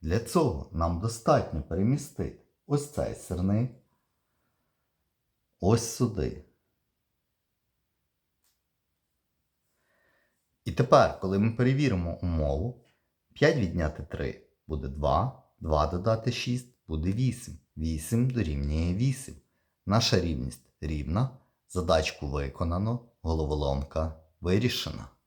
Для цього нам достатньо перемістити ось цей сирник ось сюди. І тепер, коли ми перевіримо умову, 5 відняти 3 буде 2, 2 додати 6 буде 8. 8 дорівнює 8. Наша рівність рівна. Задачку виконано, головоломка вирішена.